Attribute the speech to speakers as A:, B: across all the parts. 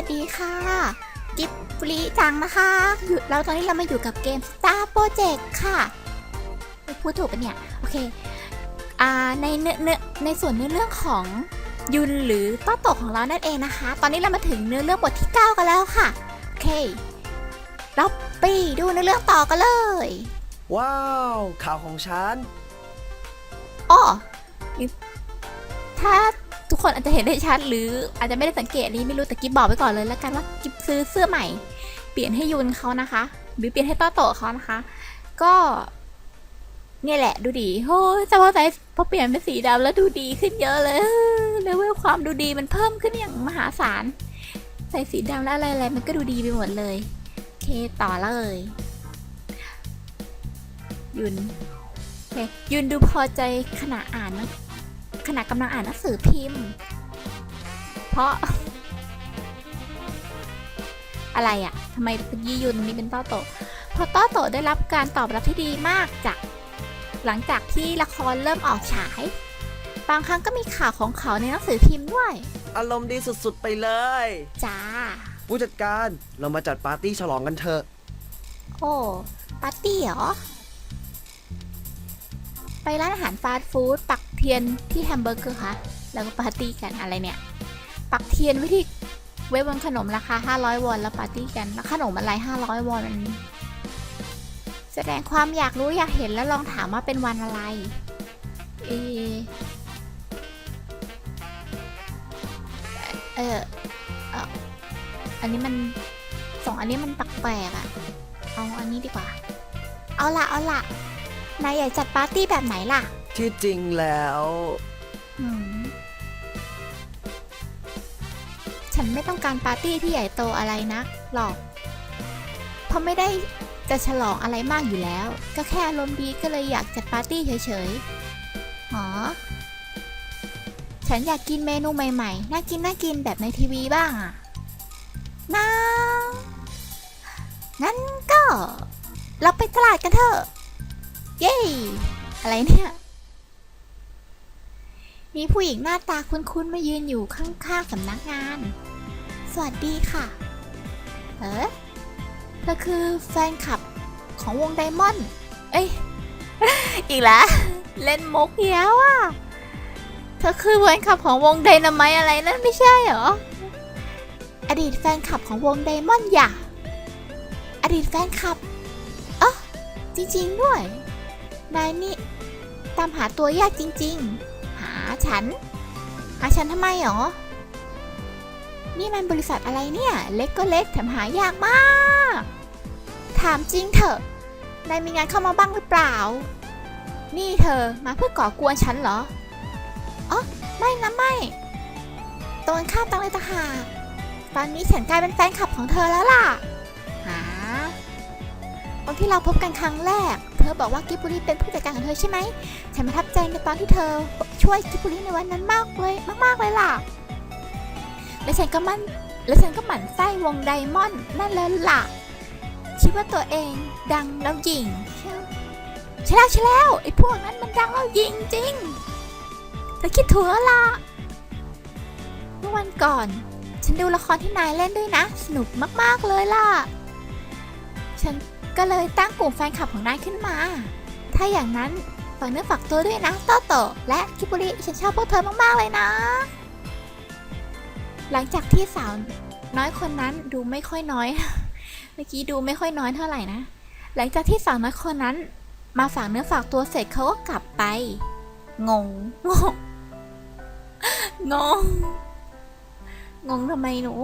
A: สวัสดีค่ะกิบฟรีจังนะคะอยู่เราตอนนี้เรามาอยู่กับเกม Star Project ค่ะพูดถูกปะเนี่ย โอเคอ่าในเนื้อเนื้อในส่วนเนื้อเรื่องของยุนหรือต้อโตะของเรานั่นเองนะคะ ตอนนี้เรามาถึงเนื้อเรื่องบทที่ 9 กันแล้วค่ะ โอเคเราไปดูเนื้อเรื่องต่อกันเลย
B: ว้าว ข่าวของฉัน
A: อ้อนี่ถ้าทุก คนอาจจะเห็นได้ชัดหรืออาจจะไม่ได้สังเกตนี้ไม่รู้แต่กิ๊บบอกไว้ก่อนเลยแล้วกันว่ากิ๊บซื้อเสื้อใหม่ เปลี่ยนให้ยุนเขานะคะ หรือเปลี่ยนให้ต้อโตะเขานะคะ ก็เนี่ยแหละดูดีโอ้ยแต่ว่าใจพอเปลี่ยนเป็นสีดำแล้วดูดีขึ้นเยอะเลยเลเวลความดูดีมันเพิ่มขึ้นอย่างมหาศาล ใส่สีดำแล้วอะไรๆมันก็ดูดีไปหมดเลยโอเคต่อเลยยุนโอเคยืนดูพอใจขณะอ่านหนัง ขณะกำลังอ่านหนังสือพิมพ์ เพราะ อะไรอะทำไมเป็นยี่ยุนนี่เป็นต้อโตะเพราะต้อโตะได้รับการตอบรับที่ดีมากจาก หลังจากที่ละครเริ่มออกฉาย บางครั้งก็มีข่าวของเขาในหนังสือพิมพ์ด้วย
B: อารมณ์ดีสุดๆไปเลย
A: จ้า
B: ผู้จัดการเรามาจัดปาร์ตี้ฉลองกันเถอะ
A: โอ้ ปาร์ตี้เหรอไป ร้านอาหารฟาสต์ฟู้ดปักเทียนที่แฮมเบอร์เกอร์คะแล้วก็ปาร์ตี้กันอะไรเนี่ย ปักเทียนว้ที่เว็บบนขนมราคา 500 วอนแล้วปาร์ตี้กันแล้วขนมอะไร 500 วอนมันแสดงความอยากรู้อยากเห็นแล้วลองถามว่าเป็นวันอะไรเอเออเอออันนี้มันสองอันนี้มันแปลกๆอะเอาอันนี้ดีกว่า เอาละเอาละ นายอยากจัดปาร์ตี้แบบไหนล่ะ
B: ที่จริงแล้ว
A: หืม ฉันไม่ต้องการปาร์ตี้ที่ใหญ่โตอะไรนะหรอก เพราะไม่ได้จะฉลองอะไรมากอยู่แล้ว ก็แค่อารมณ์ดีก็เลยอยากจัดปาร์ตี้เฉยๆหรอ ฉันอยากกินเมนูใหม่ๆ น่ากินน่ากินแบบในทีวีบ้างอะนะงั้นก็ เราไปตลาดกันเถอะ เย้ อะไรเนี่ย มีผู้หญิงหน้าตาคุ้นๆมายืนอยู่ข้างๆสำนักงาน สวัสดีค่ะ เออเธอคือแฟนคลับของวงไดมอนด์ เอ้ย อีกแล้ว เล่นมุกเหี้ยวอะ เธอคือแฟนคลับของวงไดนาไมอะไรนั่นไม่ใช่เหรอ อดีตแฟนคลับของวงไดมอนด์อย่าอดีตแฟนคลับอ๋อจริงๆด้วย นายนี่ ตามหาตัวยากจริง ๆ หาฉัน หาฉันทำไมหรอ นี่มันบริษัทอะไรเนี่ย เล็กก็เล็กแถมหายากมาก ถามจริงเถอะ นายมีงานเข้ามาบ้างหรือเปล่า นี่เธอมาเพื่อก่อกวนฉันเหรอ อ๋อ ไม่นะไม่ ตรงกันข้ามตังเลยตะหากตอนนี้ฉันกลายเป็นแฟนคลับของเธอแล้วล่ะ หาตอนที่เราพบกันครั้งแรก เธอบอกว่ากิบบุรีเป็นผู้จัดการของเธอใช่ไหม ฉันประทับใจในตอนที่เธอช่วยกิบบุรีในวันนั้นมากเลยมาก ๆ เลยล่ะ และฉันก็มั่นและฉันก็หมั่นไส้วงไดมอนด์นั่นเลยล่ะ คิดว่าตัวเองดังแล้วยิงใช่แล้วใช่แล้วไอ้พวกนั้นมันดังแล้วยิงจริงแต่คิดถูกแล้วล่ะเมื่อวันก่อน ฉันดูละครที่นายเล่นด้วยนะ สนุกมากๆเลยล่ะ ฉัน ก็เลยตั้งกลุ่มแฟนคลับของนายขึ้นมา ถ้าอย่างนั้นฝากเนื้อฝากตัวด้วยนะโตโตและคิบุริฉันชอบพวกเธอมาก ๆ เลยนะ หลังจากที่สาวน้อยคนนั้นดูไม่ค่อยน้อย เมื่อกี้ดูไม่ค่อยน้อยเท่าไหร่นะ หลังจากที่สาวน้อยคนนั้น มาฝากเนื้อฝากตัวเสร็จเขาก็กลับไป งง งง งง งงทำไมหนู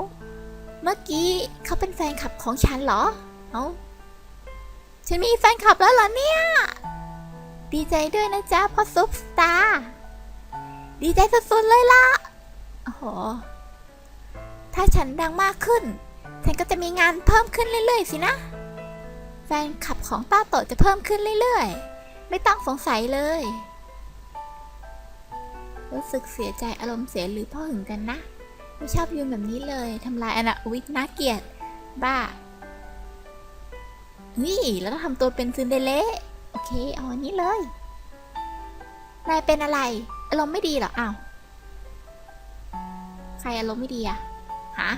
A: เมื่อกี้เขาเป็นแฟนคลับของฉันเหรอ เอ้า ฉันมีแฟนคลับแล้วเหรอเนี่ย ดีใจด้วยนะจ๊ะพ่อซุปสตาร์ดีใจสุดๆเลยล่ะโอ้โห ถ้าฉันดังมากขึ้น ฉันก็จะมีงานเพิ่มขึ้นเรื่อยๆสินะ แฟนคลับของต้าโตจะเพิ่มขึ้นเรื่อยๆ ไม่ต้องสงสัยเลย รู้สึกเสียใจอารมณ์เสียหรือพ่อหึงกันนะ ไม่ชอบยืนแบบนี้เลย ทำลายอนาวิทน่าเกียด บ้า นี่แล้วต้องทำตัวเป็นซินเดอเรลล่โอเคเอาอันนี้เลย นายเป็นอะไรอารมณ์ไม่ดีเหรออ้าวใครอารมณ์ไม่ดีอะฮะ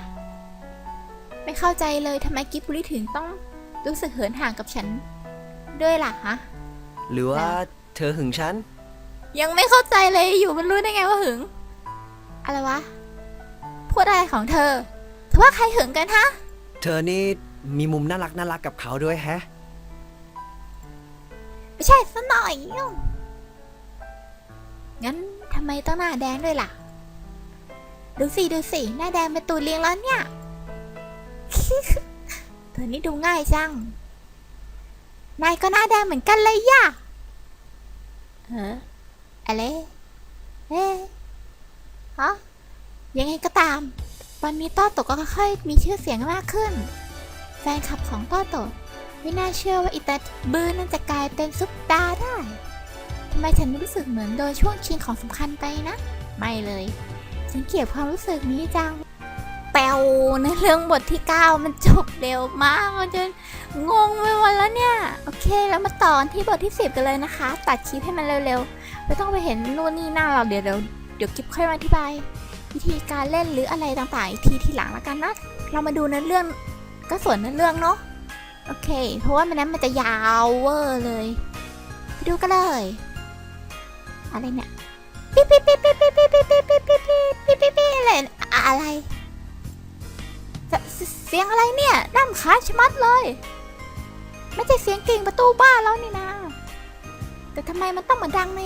A: ไม่เข้าใจเลยทำไมกิบบุริถึงต้องรู้สึกเหินห่างกับฉัน ด้วยล่ะฮะ
B: หรือว่าเธอหึงฉัน
A: ยังไม่เข้าใจเลยอยู่มันรู้ได้ไงว่าหึง อะไรวะพูดอะไรของเธอเธอว่าใครหึงกันฮะ
B: เธอนี่ มีมุมน่ารักน่ารักกับเขาด้วยแฮะ
A: ไม่ใช่ซะหน่อย งั้นทำไมต้องหน้าแดงด้วยล่ะ ดูสิดูสิ หน้าแดงเป็นตูดเลี้ยงแล้วเนี่ย เธอนี่ดูง่ายจัง นายก็หน้าแดงเหมือนกันเลยย่ะเอออะไรเอ๊ะฮะยังไงก็ตามวันนี้ต้อโตก็ค่อยๆมีชื่อเสียงมากขึ้นแฟ นคลับของต้อโตไม่น่าเชื่อว่าอีตาบื้อนั่นจะกลายเป็นซุปตาได้ทำไมฉันรู้สึกเหมือนโดนช่วงชิงของสำคัญไปนะ ไม่เลย ฉันเกลียดความรู้สึกนี้จังแปวในเรื่องบทที่ 9 มันจบเร็วมากมันจนงงไปหมดแล้วเนี่ย โอเค แล้วมาต่อที่บทที่ 10 กันเลยนะคะ ตัดคลิปให้มันเร็วๆ ไม่ต้องไปเห็นนู่นนี่นั่นเราเดี๋ยวเดี๋ยวเดี๋ยวคลิปค่อยมาอธิบาย วิธีการเล่นหรืออะไรต่างๆ อีกทีทีหลังแล้วกันนะ เรามาดูเนื้อเรื่อง ก็ส่วนเนื้อเรื่องเนาะโอเค เพราะว่ามันนั้นมันจะยาวเวอร์เลยไปดูกันเลย อะไรเนี่ยปิ๊บปิ๊บปิ๊บปิ๊บปิ๊บปิ๊บปิ๊บปิ๊บปิ๊บปิ๊บปิ๊บปิ๊บปิ๊บอะไรอะไรเสียงอะไรเนี่ยน่ารำคาชมัดเลย ไม่ใช่เสียงกิ่งประตูบ้านแล้วนี่นะ แต่ทำไมมันต้องมาดังใน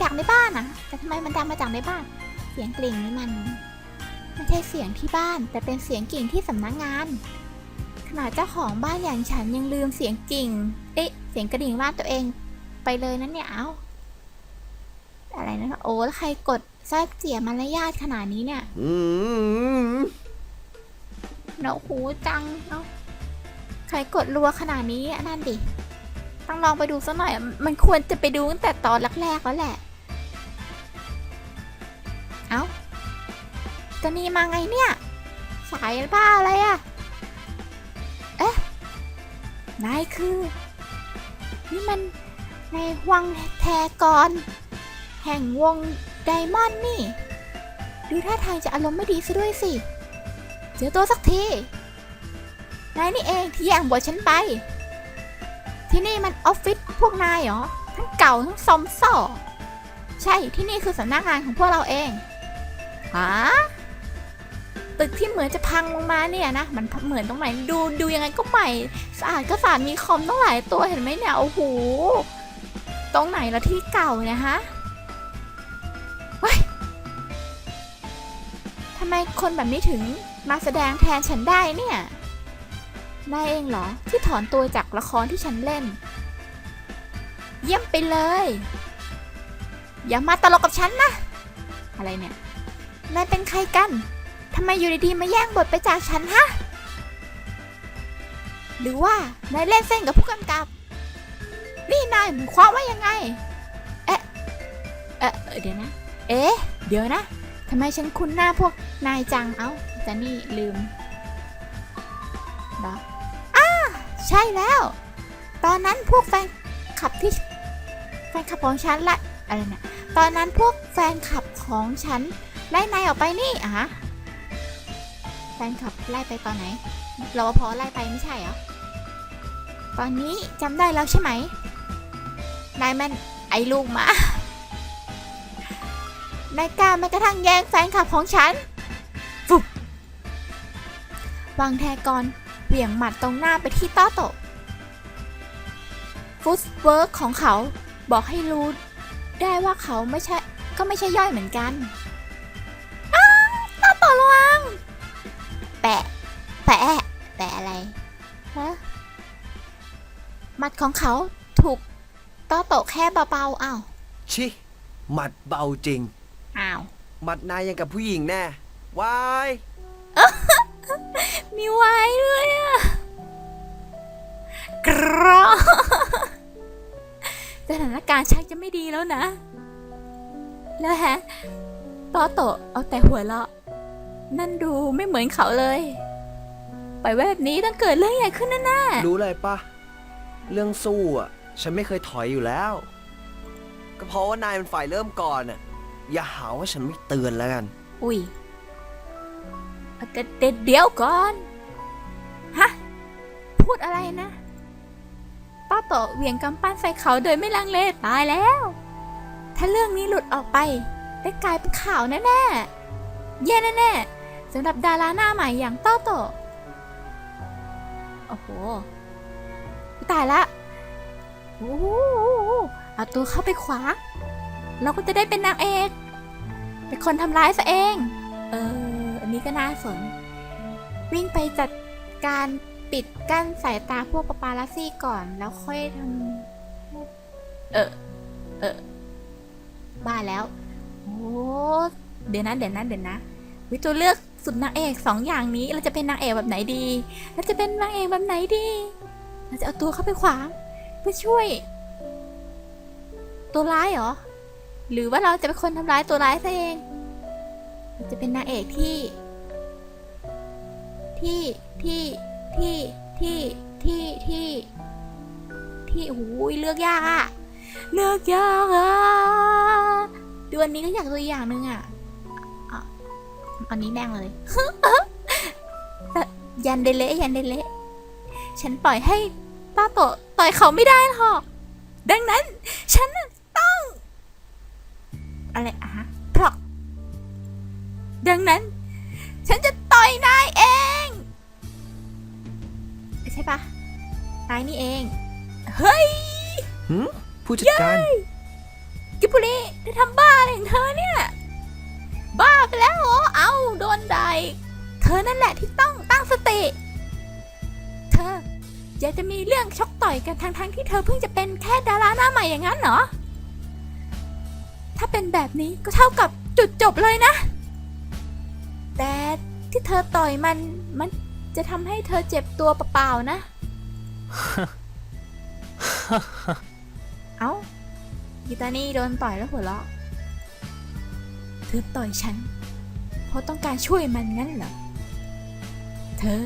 A: จากในบ้านอะแต่ทำไมมันดังมาจากในบ้าน เสียงกลิ่งนี่มัน ไม่ใช่เสียงที่บ้าน แต่เป็นเสียงกิ่งที่สำนักงาน ขนาดเจ้าของบ้านอย่างฉันยังลืมเสียงกิ่ง เอ๊ะ เสียงกระดิ่งบ้านตัวเองไปเลยนั่นเนี่ย เอาอะไรนะ โอ้แล้วใครกดแทรกเสียมารยาทขนาดนี้เนี่ยเนาะหูจังเนาะใครกดรัวขนาดนี้อันนั่นดิ ต้องลองไปดูสักหน่อย มันควรจะไปดูตั้งแต่ตอนแรกๆแล้วแหละ เอ้า จะนี่มาไงเนี่ย สายบ้าอะไรอะ นายคือ นี่มันในวังแทกร แห่งวงไดมอนด์นี่ ดูท่าทางจะอารมณ์ไม่ดีซะด้วยสิ เจอตัวสักที นายนี่เองที่แย่งบทฉันไป ที่นี่มันออฟฟิศพวกนายเหรอ ทั้งเก่าทั้งซอมซ่อ ใช่ที่นี่คือสำนักงานของพวกเราเองฮะ ตึกที่เหมือนจะพังลงมาเนี่ยนะ มันเหมือนตรงไหนดูดูยังไงก็ใหม่สะอาดก็สะอาดมีคอมต้องหลายตัวเห็นไหมเนี่ยโอ้โหตรงไหนละที่เก่าเนี่ยฮะเฮ้ยทำไมคนแบบนี้ถึงมาแสดงแทนฉันได้เนี่ยนายเองเหรอ ที่ถอนตัวจากละครที่ฉันเล่น เยี่ยมไปเลย อย่ามาตลกกับฉันนะ อะไรเนี่ยนายเป็นใครกัน ทำไมอยู่ดีๆมาแย่งบทไปจากฉันฮะ หรือว่านายเล่นเส้นกับผู้กำกับ นี่นายหมายความว่ายังไง เอ๊ะ เอ๊ะ เดี๋ยวนะ เอ๊ะ เดี๋ยวนะทำไมฉันคุ้นหน้าพวกนายจัง เอ้าแต่นี่ลืมเหรออ้าใช่แล้ว ตอนนั้นพวกแฟนขับที่ แฟนคลับของฉันละอะไรเนี่ยตอนนั้นพวกแฟนคลับของฉันไล่นายออกไปนี่อะฮะ ฟนคลับไล่ไปตอนไหนรปภไล่ไปไม่ใช่เหรอ ตอนนี้จำได้แล้วใช่ไหม นายมันไอ้ลูกหมานายกล้าแม้กระทั่งแย่งแฟนคลับของฉันฟุบวางแทกรเหวี่ยงหมัดตรงหน้าไปที่ต้อโตะฟุตเวิร์กของเขาบอกให้รู้ได้ว่าเขาไม่ใช่ก็ไม่ใช่ย่อยเหมือนกัน มัดของเขาถูกต้อโตะแค่เบาๆอ้าว
B: ชิหมัดเบาจริง
A: อ้าว
B: หมัดนายยังกับผู้หญิงแน่วาย
A: มีไว้ด้วยอะกรอสถานการณ์ชักจะไม่ดีแล้วนะ แล้วฮะต้อโตะเอาแต่หัวเราะ นั่นดูไม่เหมือนเขาเลย ไปล่อยแบบนี้ต้องเกิดเรื่องใหญ่ขึ้นแน่ๆ
B: รู้เลยปะ เรื่องสู้อะ ฉันไม่เคยถอยอยู่แล้ว ก็เพราะว่านายเป็นฝ่ายเริ่มก่อนอะ อย่าหาว่าฉันไม่เตือนแล้วกัน
A: อุ้ยเดี๋ยวเดี๋ยวเดี๋ยวก่อน ฮะ พูดอะไรนะต้าโตเหวี่ยงกำปั้นใส่เขาโดยไม่ลังเลตายแล้ว ถ้าเรื่องนี้หลุดออกไป ได้กลายเป็นข่าวแน่ๆแย่แน่ๆสำหรับดาราหน้าใหม่อย่างต้าโต โอ้โห ตายละโอ้เอาตัวเข้าไปขวา เราก็จะได้เป็นนางเอก เป็นคนทำร้ายซะเอง เออ อันนี้ก็น่าสน วิ่งไปจัดการปิดกั้นสายตาพวกปาปารัสซี่ก่อนแล้วค่อยทำเออ เออ บ้าแล้ว โอ้เดี๋ยวนะ เดี๋ยวนะ เดี๋ยวนะ วิตัวเลือกสุดนางเอกสองอย่างนี้ เราจะเป็นนางเอกแบบไหนดี เราจะเป็นนางเอกแบบไหนดี เราจะเอาตัวเข้าไปขวางเพื่อช่วย ตัวร้ายเหรอ หรือว่าเราจะเป็นคนทำร้ายตัวร้ายซะเองเราจะเป็นนางเอกที่ ที่ที่ที่ที่ที่ที่ที่โอ้ยเลือกยากอะเลือกยากอะดูอันนี้ก็อยากตัวอย่างนึงอะอันนี้แม่งเลยยันเดเละยันเดเละฉันปล่อยให้ ป้าโตะต่อยเขาไม่ได้หรอก ดังนั้น ฉันน่ะต้อง อะไรอะฮะเพราะดังนั้น ฉันจะต่อยนายเอง ใช่ปะนายนี่เอง เฮ้ย
B: หืมผู้จัดการ
A: กิบบุรีเธอทำบ้าอะไรของเธอเนี่ย บ้าไปแล้วเหรอ เอาโดนใด เธอนั่นแหละที่ต้องตั้งสติเธอ อยากจะมีเรื่องชกต่อยกันทั้งๆที่เธอเพิ่งจะเป็นแค่ดาราหน้าใหม่อย่างนั้นเหรอ ถ้าเป็นแบบนี้ก็เท่ากับจุดจบเลยนะ แต่ที่เธอต่อยมันมันจะทำให้เธอเจ็บตัวเปล่าๆนะ เอ้ากีตานี่โดนต่อยแล้วหัวเราะ เธอต่อยฉัน เพราะต้องการช่วยมันงั้นเหรอ เธอ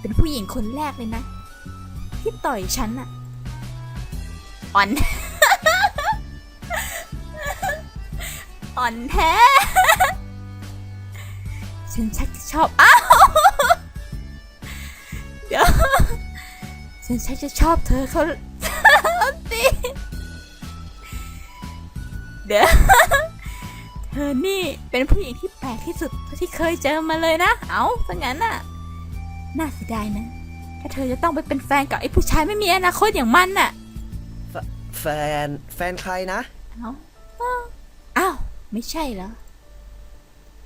A: เป็นผู้หญิงคนแรกเลยนะ ที่ต่อยฉันอะอ่อน อ่อนแท้ ฉันชักจะชอบ อ้าว เดี๋ยว ฉันชักจะชอบเธอเขาตีเดี๋ยว เธอนี่เป็นผู้หญิงที่แปลกที่สุดเท่าที่เคยเจอมาเลยนะ เอาซะงั้นน่ะ น่าเสียดายนะ ถ้าเธอจะต้องไปเป็นแฟนกับไอ้ผู้ชายไม่มีอนาคตอย่างมันน่ะ
B: แฟนแฟนใครนะ
A: เอาอ้าวอ้าว ไม่ใช่เหรอ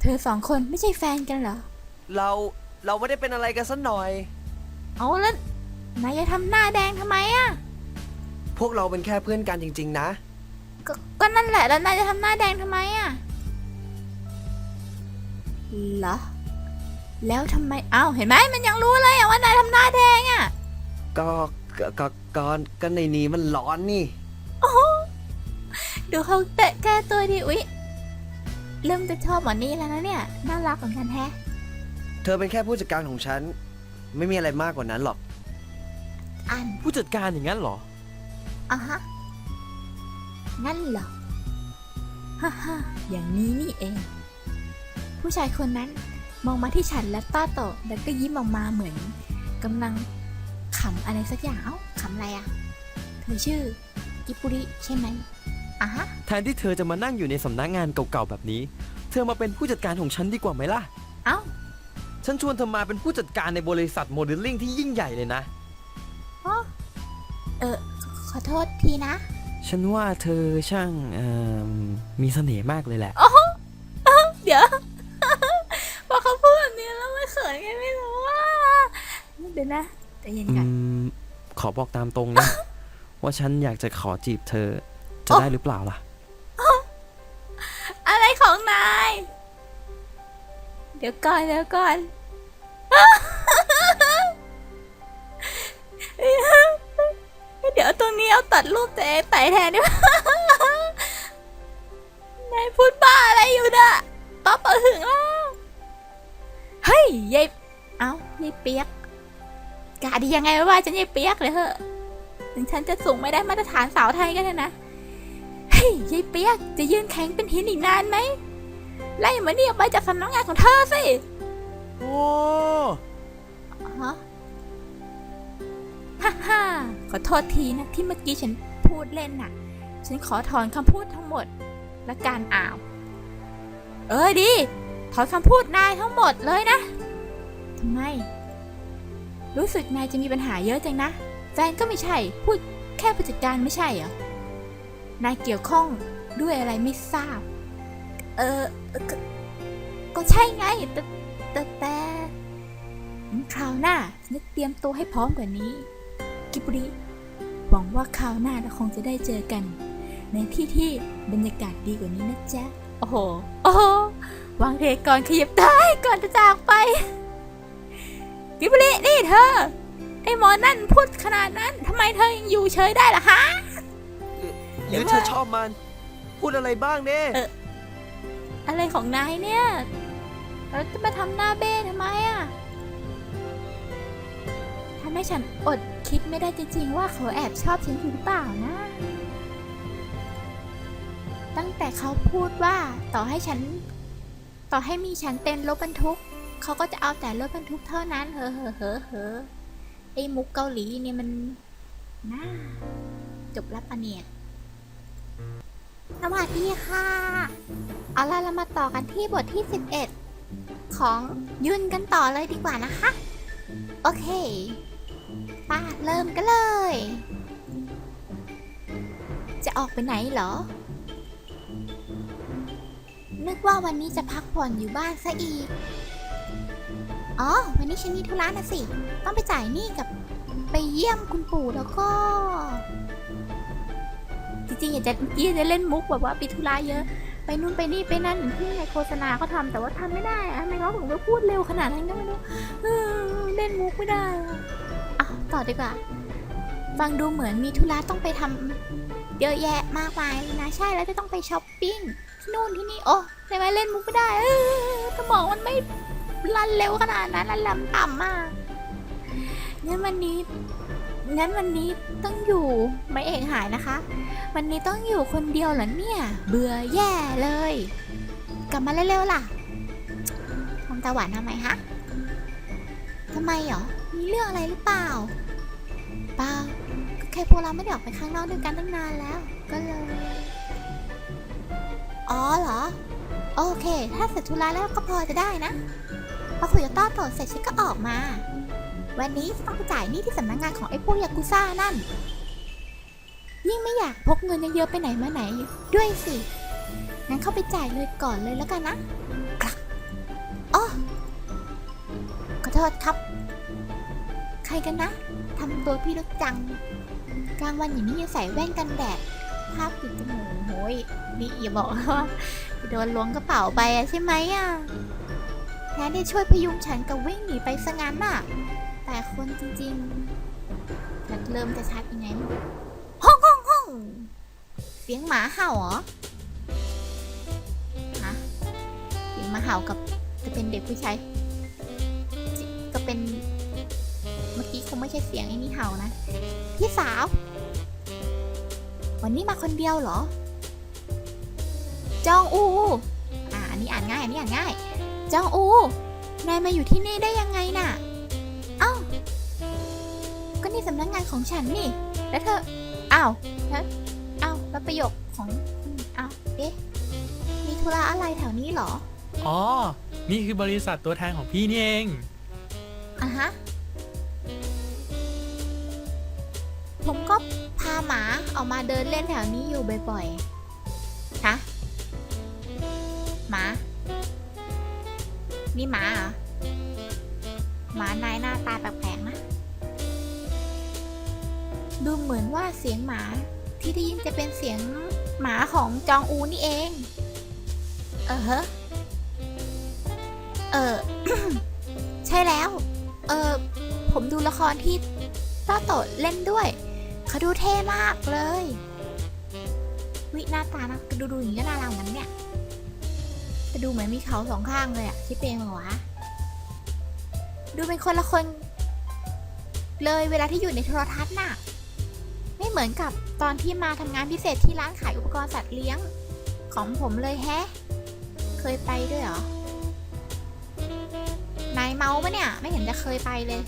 A: เธอสองคนไม่ใช่แฟนกันเหรอ
B: เราเราไม่ได้เป็นอะไรกันสักหน่อย
A: เอาแล้วนายจะทำหน้าแดงทำไมอะ
B: พวกเราเป็นแค่เพื่อนกันจริง ๆ นะ
A: ก็ก็นั่นแหละแล้วนายจะทำหน้าแดงทำไมอะเหรอ แล้วทำไมเอ้าเห็นไหมมันยังรู้เลยอะว่านายทำหน้าแดงอะ
B: ก็ก็ก็ก็ก็ในนี้มันร้อนนี่
A: ดูเขาเตะแก้ตัวดิอุ๊ยเริ่มจะชอบหมอนี่แล้วนะเนี่ยน่ารักเหมือนกันแฮะ
B: เธอเป็นแค่ผู้จัดการของฉัน ไม่มีอะไรมากกว่านั้นหรอก
A: อัน
C: ผู้จัดการอย่างนั้นเหรอ
A: อะฮะงั้นเหรอฮ่าฮ่าอย่างนี้นี่เอง ผู้ชายคนนั้น มองมาที่ฉันและต้าโตะแล้วก็ยิ้มออกมาเหมือนกำลังขำอะไรสักอย่างเอ้าขำอะไรอะ่ะเธอชื่อกิปุริใช่ไหมอะฮะ
C: แทนที่เธอจะมานั่งอยู่ในสำนักงานเก่าๆแบบนี้ เธอมาเป็นผู้จัดการของฉันดีกว่าไหมล่ะ
A: เอ้า
C: ฉันชวนเธอมาเป็นผู้จัดการในบริษัทโมเดลลิ่งที่ยิ่งใหญ่เลยนะ
A: อ๋อเออขอโทษทีนะ
C: ฉันว่าเธอช่างเอ่อมีเสน่ห์มากเลยแหละ
A: เดี๋ยว ขินไงไม่รู้ว่าเดี๋ยวนะแต่เย็น
C: อื
A: กัน
C: มขอบอกตามตรงนะ ว่าฉันอยากจะขอจีบเธอ จะได้หรือเปล่าล่ะ
A: อะไรของนาย เดี๋ยวก่อนเดี๋ยวก่อน เดี๋ยวตรงนี้เอาตัดรูปตัวเองไต่แทนได้ไหมนายพูดบ้าอะไรอยู่น่ะป๊อปเอาถึงแล้วเฮ้ยยายเอ้ายายเปียกกาดียังไงไม่ว่าฉันยายเปียกเลยเหอะถึงฉันจะสูงไม่ได้มาตรฐานสาวไทยก็เถอะนะเฮ้ยยายเปียกจะยืนแข็งเป็นหินอีกนานไหมไล่มานี่ออกไปจากสำนักงานของเธอสิ
C: โอ้
A: ฮะอโทษทีนะที่เมื่อกี้ฉันพูดเล่นน่ะ ฉันขอถอนคำพูดทั้งหมด และการอ่าว เออดี ถอนคำพูดนายทั้งหมดเลยนะทำไม รู้สึกนายจะมีปัญหาเยอะจังนะ แฟนก็ไม่ใช่ พูดแค่ผู้จัดการไม่ใช่เหรอ นายเกี่ยวข้องด้วยอะไรไม่ทราบ เออ ก็ก็ใช่ไง แต่แต่แต่คราวหน้าฉันจะเตรียมตัวให้พร้อมกว่านี้ กิบริหวังว่าคราวหน้าเราคงจะได้เจอกัน ในที่ที่บรรยากาศดีกว่านี้นะจ๊ะ โอ้โห โอ้โห วางเทก่อนขยับได้ก่อนจะจากไปกิบรินี่เธอไอ้หมอนั่นพูดขนาดนั้นทำไมเธอยังอยู่เฉยได้ล่ะฮะ
B: หรือเธอชอบมัน พูดอะไรบ้างเนี่ย
A: เอออะไรของนายเนี่ยแล้วจะมาทำหน้าเบ้ทำไมอะทำให้ฉันอดคิดไม่ได้จริงๆว่าเขาแอบชอบฉันอยู่หรือเปล่านะ ตั้งแต่เขาพูดว่าต่อให้ฉัน ต่อให้มีฉันเป็นรถบรรทุก เขาก็จะเอาแต่รถบรรทุกเท่านั้น เฮ้อเฮ้อเฮ้อเฮ้อไอ้มุกเกาหลีเนี่ยมันน่าจบแล้วปะเนี่ยสวัสดีค่ะ เอาล่ะเรามาต่อกันที่บทที่ 11 ของยุนกันต่อเลยดีกว่านะคะ โอเคป้าเริ่มกันเลย จะออกไปไหนเหรอ นึกว่าวันนี้จะพักผ่อนอยู่บ้านซะอีก อ๋อ วันนี้ฉันมีธุระนะสิ ต้องไปจ่ายหนี้กับไปเยี่ยมคุณปู่แล้วก็ จริงๆอยากจะเมื่อกี้จะเล่นมุกแบบว่าปิดธุระเยอะ ไปนู่นไปนี่ไปนั่นเหมือนที่ในโฆษณาเขาทำแต่ว่าทำไม่ได้อะทำไมเขาถึงไปพูดเร็วขนาดนั้นก็ไม่รู้เออเล่นมุกไม่ได้อะอะต่อดีกว่าฟังดูเหมือนมีธุระต้องไปทำ เยอะแยะมากมายเลยนะใช่แล้วจะต้องไปช้อปปิ้งที่นู่นที่นี่โอ้ทำไมเล่นมุกไม่ได้เออสมองมันไม่รันเร็วขนาดนั้นรันลำต่ำมากงั้นวันนี้งั้นวันนี้ต้องอยู่ไม่เอกหายนะคะ วันนี้ต้องอยู่คนเดียวเหรอเนี่ย เบื่อแย่เลย กลับมาเร็วๆล่ะทำตาหวานทำไมฮะทำไมเหรอมีเรื่องอะไรหรือเปล่า เปล่า คพวกเราไม่ได้ออกไปข้างนอกด้วยกันตั้งนานแล้ว ก็เลย อ๋อเหรอ โอเค ถ้าเสร็จธุระแล้วก็พอจะได้นะ พอคุยกับต้อต่อเสร็จฉันก็ออกมา วันนี้จะต้องไปจ่ายหนี้ที่สำนักงานของไอ้พวกยากุซ่านั่น ยิ่งไม่อยากพกเงินเยอะๆไปไหนมาไหน ด้วยสิ งั้นเข้าไปจ่ายเลยก่อนเลยแล้วกันนะ ครับอ๋อขอโทษครับ ใครกันนะทำตัวพี่รถจัง กลางวันอย่างนี้ยังใส่แว่นกันแดดภาพปิดจมูกโอ้ยนี่อย่าบอกว่าจะโดนล้วงกระเป๋าไปอะใช่ไหมอะแทนที่ช่วยพยุงฉันกับวิ่งหนีไปซะงั้นน่ะ แต่คนจริงๆจะเริ่มจะชัดยังไงไม่รู้ห้องห้องห้องเสียงหมาเห่าเหรอฮะเสียงหมาเห่ากับจะเป็นเด็กผู้ชายจิก็เป็น คงไม่ใช่เสียงไอ้นี่เห่านะ พี่สาว วันนี้มาคนเดียวเหรอ จองอูอ่าอันนี้อ่านง่าย อันนี้อ่านง่าย จองอู นายมาอยู่ที่นี่ได้ยังไงน่ะ เอ้า ก็นี่สำนักงงานของฉันนี่ แล้วเธอ อ้าวแล้วอ้าวแล้วประโยคของอืมอ้าวเอ๊ะ มีธุระอะไรแถวนี้เหรอ
D: อ๋อ นี่คือบริษัทตัวแทนของพี่นี่เอง
A: อะฮะ ผมก็พาหมาออกมาเดินเล่นแถวนี้อยู่บ่อยๆฮะหมา นี่หมาเหรอ หมานายหน้าตาแปลกๆนะ ดูเหมือนว่าเสียงหมาที่ได้ยินจะเป็นเสียงหมาของจองอูนี่เอง เออฮะเออ ใช่แล้ว เออ ผมดูละครที่ต้าโตเล่นด้วย เขาดูเท่มากเลย วิหน้าตานะดูดูอย่างนี้ก็น่ารักเหมือนกันเนี่ยแต่ดูเหมือนมีเขาสองข้างเลยอะคิดเป็นเหรอวะดูเป็นคนละคน เลยเวลาที่อยู่ในโทรทัศน์น่ะ ไม่เหมือนกับตอนที่มาทำงานพิเศษที่ร้านขายอุปกรณ์สัตว์เลี้ยง ของผมเลยแฮะ เคยไปด้วยเหรอนายเมาปะเนี่ย ไม่เห็นจะเคยไปเลย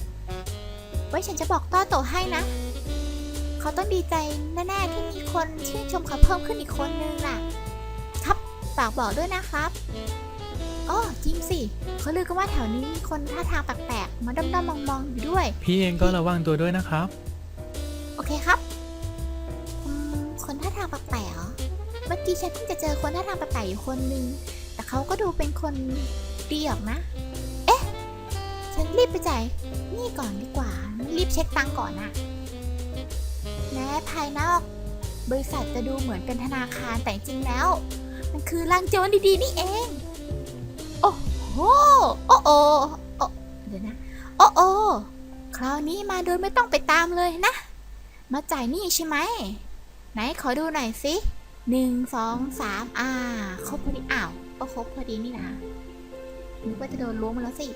A: ไว้ฉันจะบอกต้อโตให้นะ เขาต้องดีใจแน่ๆที่มีคนชื่นชมเขาเพิ่มขึ้นอีกคนนึงน่ะ ครับฝากบอกด้วยนะครับอ๋อจริงสิเขาลือกันว่าแถวนี้มีคนท่าทางแปลกๆมาด้อมๆมองๆอยู่ด้วย
D: พี่เองก็ระวังตัวด้วยนะครับ
A: โอเคครับอืมคนท่าทางแปลกๆเหรอเมื่อกี้ฉันเพิ่งจะเจอคนท่าทางแปลกๆอยู่คนนึงแต่เขาก็ดูเป็นคนดีออกนะ เอ๊ะ ฉันรีบไปจ่ายหนี่ก่อนดีกว่า รีบเช็คตังค์ก่อนนะแม้ภายนอก บริษัทจะดูเหมือนเป็นธนาคารแต่จริงแล้ว มันคือลางโจรดีๆนี่เอง โอ้โหโอ้โอโอ้เดี๋ยวนะโอ้โอคราวนี้มาโดยไม่ต้องไปตามเลยนะ มาจ่ายหนี้ใช่ไหม ไหนขอดูหน่อยสิหนึ่งสองสามอ่าครบพอดีอ้าวก็ครบพอดีนี่นะนึกว่าจะโดนล้วงมาแล้วสิ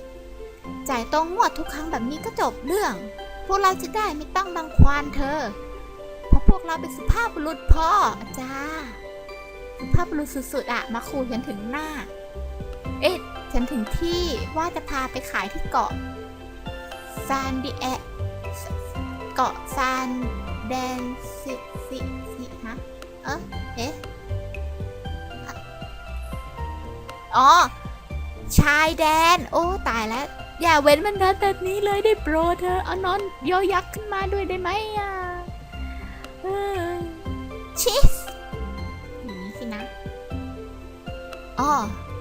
A: จ่ายตรงงวดทุกครั้งแบบนี้ก็จบเรื่อง พวกเราจะได้ไม่ต้องรังควานเธอ วกเราเป็นสุภาพบุรุษพ่อจ้าสุภาพบุรุษสุดๆอะมาขู่ฉันถึงหน้า เอ๊ะฉันถึงที่ว่าจะพาไปขายที่เกาะซานดิแอเกาะซานแดนซิซิซิฮะเอะเอ๊ะอ๋อ ชายแดน โอ้ ตายแล้ว อย่าเว้นมันนแบบนี้เลยได้โปรดเธอ เอานอนยอยักษ์ขึ้นมาด้วยได้ไหมอะ ชิสอย่างนี้สินะ อ๋อ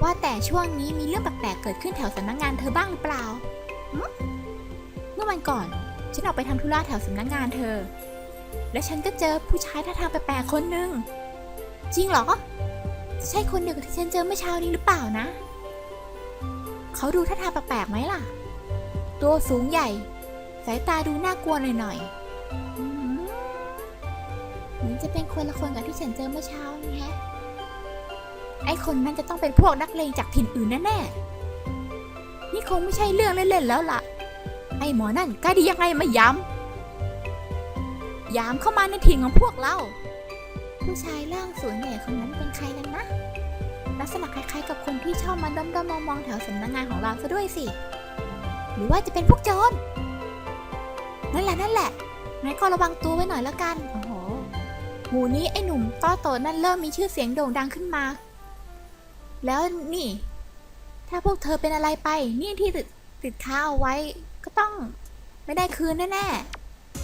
A: ว่าแต่ช่วงนี้มีเรื่องแปลกๆ เกิดขึ้นแถวสำนักงานเธอบ้างหรือเปล่า เมื่อวันก่อน ฉันออกไปทำธุระแถวสำนักงานเธอ และฉันก็เจอผู้ชายท่าทางแปลกๆ คนหนึ่ง จริงเหรอ ใช่คนเดียวกับที่ฉันเจอเมื่อเช้านี้หรือเปล่านะ เขาดูท่าทางแปลกๆไหมล่ะ ตัวสูงใหญ่ สายตาดูน่ากลัวหน่อยๆอืมเหมือน จะเป็นคนละคนกับที่ฉันเจอเมื่อเช้านี่ฮะ ไอ้คนนั้นจะต้องเป็นพวกนักเลงจากถิ่นอื่นแน่ๆ นี่คงไม่ใช่เรื่องเล่นๆแล้วล่ะ ไอ้หมอนั่นกล้าดียังไงมาย้ำ ย้ำเข้ามาในถิ่นของพวกเรา ผู้ชายร่างสูงใหญ่คนนั้นเป็นใครกันนะ ลักษณะคล้ายๆกับคนที่ชอบมาด้อมๆมองๆแถวสำนักงานของเราซะด้วยสิ หรือว่าจะเป็นพวกโจร นั่นแหละนั่นแหละงั้นก็ระวังตัวไว้หน่อยแล้วกันโอ้โห หมูนี้ไอ้หนุ่มต้อโตนั่นเริ่มมีชื่อเสียงโด่งดังขึ้นมา แล้วนี่ ถ้าพวกเธอเป็นอะไรไป นี่ที่ติดติดค้าเอาไว้ ก็ต้องไม่ได้คืนแน่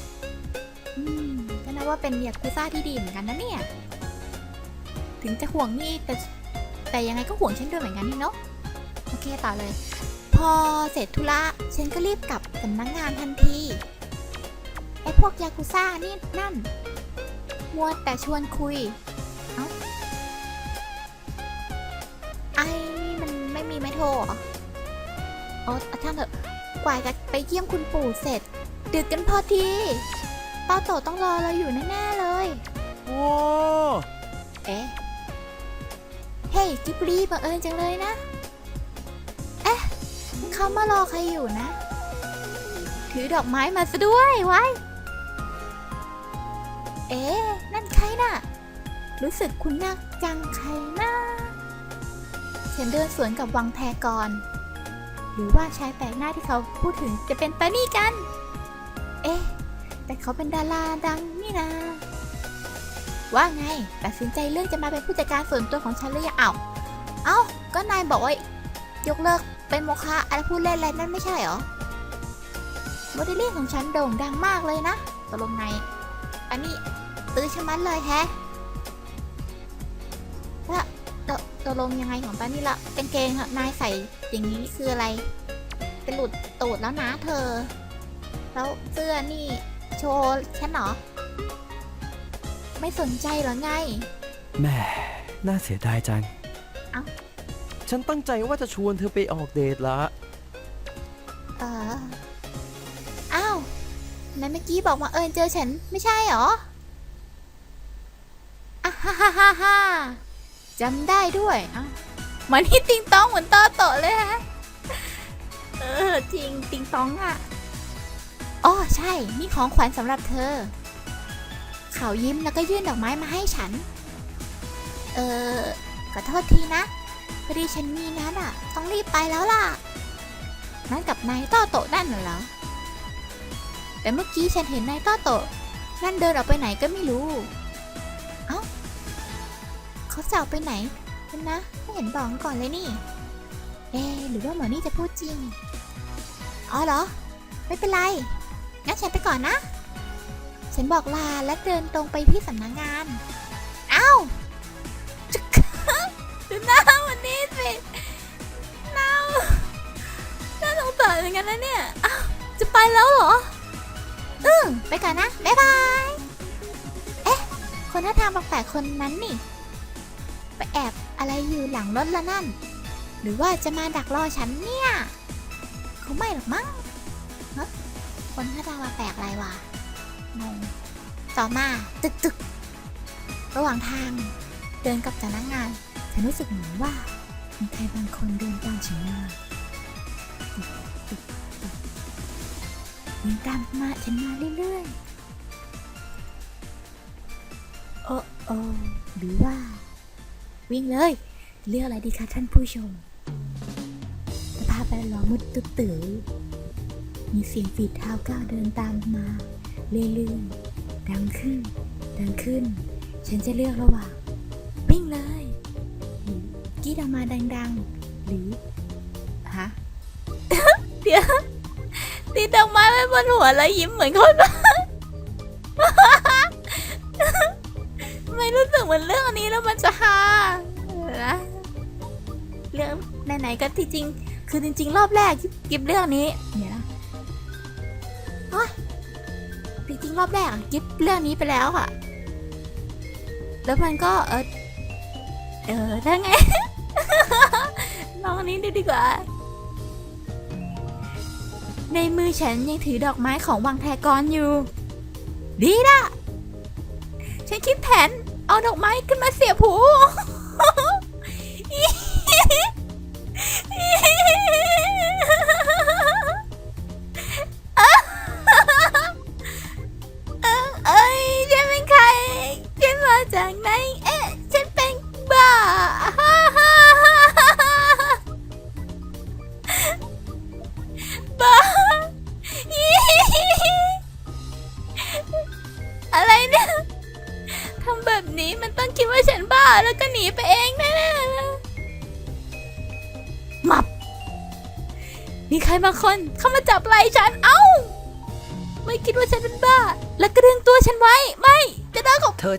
A: ๆอืมก็นับว่าเป็นยากุซ่าที่ดีเหมือนกันนะเนี่ย ถึงจะห่วงนี่แต่แต่ยังไงก็ห่วงฉันด้วยเหมือนกันนี่เนาะโอเคต่อเลย พอเสร็จธุระฉันก็รีบกลับสำนักงงานทันทีไอ้พวกยากุซ่านี่นั่น มัวแต่ชวนคุย เอ้า ไอ้นี่มันไม่มีไม้โทรเหรอโอ้เอาช่างเถอะ กว่าจะไปเยี่ยมคุณปู่เสร็จ ดึกกันพอดีป้าโตต้องรอเราอยู่แน่ๆเลย
C: โอ้
A: เอ๊ะ เฮ้ยกิบลีบังเอิญจังเลยนะ เอ๊ะเขามารอใครอยู่นะ ถือดอกไม้มาซะด้วยไว้ เอ๊ะ นั่นใครน่ะ รู้สึกคุณนักจังใครนะฉันเดินสวนกับวังแพกรหรือว่าชายแปลกหน้าที่เขาพูดถึงจะเป็นปานี่กัน เอ๊ะ แต่เขาเป็นดาราดังนี่นะ ว่าไง ตัดสินใจเลือกจะมาเป็นผู้จัดการส่วนตัวของฉันหรือยังเอ้าเอ้า ก็นายบอกว่ายกเลิกเป็นโมฆะอะไรพูดเล่นอะไรนั่นไม่ใช่เหรอโมเดลลิ่งของฉันโด่งดังมากเลยนะตกลงไง อันนี้ตื้อชะมัดเลยแฮะว่าตกตกลงยังไงของป้านี่ละเป็นเกงอะนายใส่อย่างนี้คืออะไร เป็นหลุดตูดแล้วนะเธอ แล้วเสื้อนี่โชว์ฉันเหรอ ไม่สนใจเหรอไง
C: แหม่น่าเสียดายจัง
A: เอ้า
C: ฉันตั้งใจว่าจะชวนเธอไปออกเดทละ
A: เอออ้าว ไหนเมื่อกี้บอกมาเอิญเจอฉันไม่ใช่เหรออะฮ่าฮ่าฮ่าฮ่าจำได้ด้วยเอ้าเหมือนที่ติงตองเหมือนต่อโตะเลยฮะ เออจริงติงตองอะอ๋อใช่ นี่ของขวัญสำหรับเธอ เขายิ้มแล้วก็ยื่นดอกไม้มาให้ฉัน เออขอโทษทีนะพอดีฉันมีนัดอะ ต้องรีบไปแล้วล่ะ นั่นกับนายต้อโตะนั่นน่ะเหรอ แต่เมื่อกี้ฉันเห็นนายต้อโตะนั่นเดินออกไปไหนก็ไม่รู้ เอ้าเขาจะออกไปไหนกันนะ ไม่เห็นบอกก่อนเลยนี่ เอ๊หรือว่าหมอนี่จะพูดจริง อ๋อเหรอ ไม่เป็นไร งั้นฉันไปก่อนนะ ฉันบอกลาและเดินตรงไปที่สำนักงาน เอ้าจุ๊กดูหน้าวันนี้สิหน้าน่าสงสารเหมือนกันนะเนี่ยอ้าวจะไปแล้วเหรอ ไปก่อนนะ บ๊ายบาย เอ๊ะ คนท่าทางแปลกๆคนนั้นนี่ ไปแอบอะไรอยู่หลังรถละนั่น หรือว่าจะมาดักรอฉันเนี่ยเขาไม่หรอกมั้งฮะคนท่าทางแปลกอะไรวะงงต่อมาตึกตึกๆระหว่างทางเดินกับสำนักงานฉันรู้สึกเหมือนว่ามีใครบางคนเดินตามฉันมา เดินตามมาฉันมาเรื่อยๆ โอ้โอ้หรือว่า วิ่งเลย เลือกอะไรดีคะท่านผู้ชมสภาพแวดล้อมมืดตึ๊ดตื้อมีเสียงฝีเท้าก้าวเดินตามมา เรื่อยๆ ดังขึ้น ดังขึ้น ฉันจะเลือกระหว่าง วิ่งเลยกรีดอมาดังๆ หรือฮะเดี๋ยว ตีดอกไม้ไว้บนหัวแล้วยิ้มเหมือนคนบ้าไม่รู้สึกเหมือนเรื่องอันนี้แล้วมันจะฮาเออนะเรื่องไหนๆก็ที่จริง คือจริง ๆ รอบแรกกิบกิบเรื่องนี้เดี๋ยนะจริงๆรอบแรกกิบเรื่องนี้ไปแล้วค่ะ แล้วมันก็เออเออถ้าไงลองนนี้ดูดีกว่า ในมือฉันยังถือดอกไม้ของวังแทกรอยู่ ดีละฉันคิดแผนเอาดอกไม้ขึ้นมาเสียบหู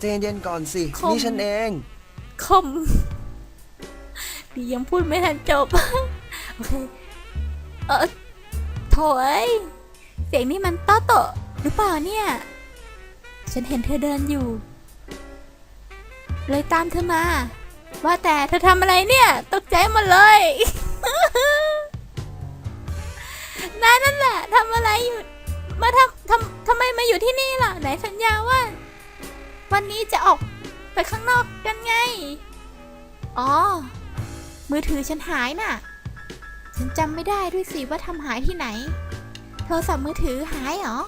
A: ใจเย็นๆก่อ
B: นสิ
A: คม
B: นี่ฉันเอง
A: คม ดียังพูดไม่ทันจบ โอเค เออโถเอ้ยเสียงนี่มันต้อโตะหรือเปล่าเนี่ย ฉันเห็นเธอเดินอยู่ เลยตามเธอมา ว่าแต่เธอทำอะไรเนี่ย ตกใจหมดเลย นายนั่นแหละทำอะไรอยู่ มาทำทำทำไมมาอยู่ที่นี่ล่ะ ไหนสัญญาว่า วันนี้จะออกไปข้างนอกกันไง อ๋อ มือถือฉันหายน่ะ ฉันจำไม่ได้ด้วยสิว่าทำหายที่ไหน โทรศัพท์มือถือหายเหรอ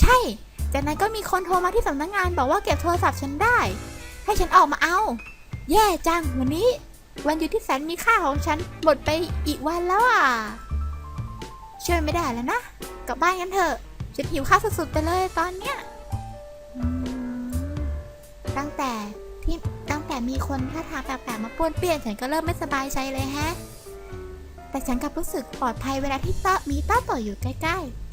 A: ใช่ จากนั้นก็มีคนโทรมาที่สำนักงานบอกว่าเก็บโทรศัพท์ฉันได้ ให้ฉันออกมาเอา แย่จังวันนี้ วันหยุดที่แสนมีค่าของฉันหมดไปอีกวันแล้วอะ ช่วยไม่ได้แล้วนะ กลับบ้านกันเถอะ ฉันหิวข้าวสุดๆไปเลยตอนเนี้ย ตั้งแต่ที่ตั้งแต่มีคนท่าทางแปลกๆมาป้วนเปี้ยนฉันก็เริ่มไม่สบายใจเลยแฮะ แต่ฉันกลับรู้สึกปลอดภัยเวลาที่ต้อมีต้าต่ออยู่ใกล้ๆ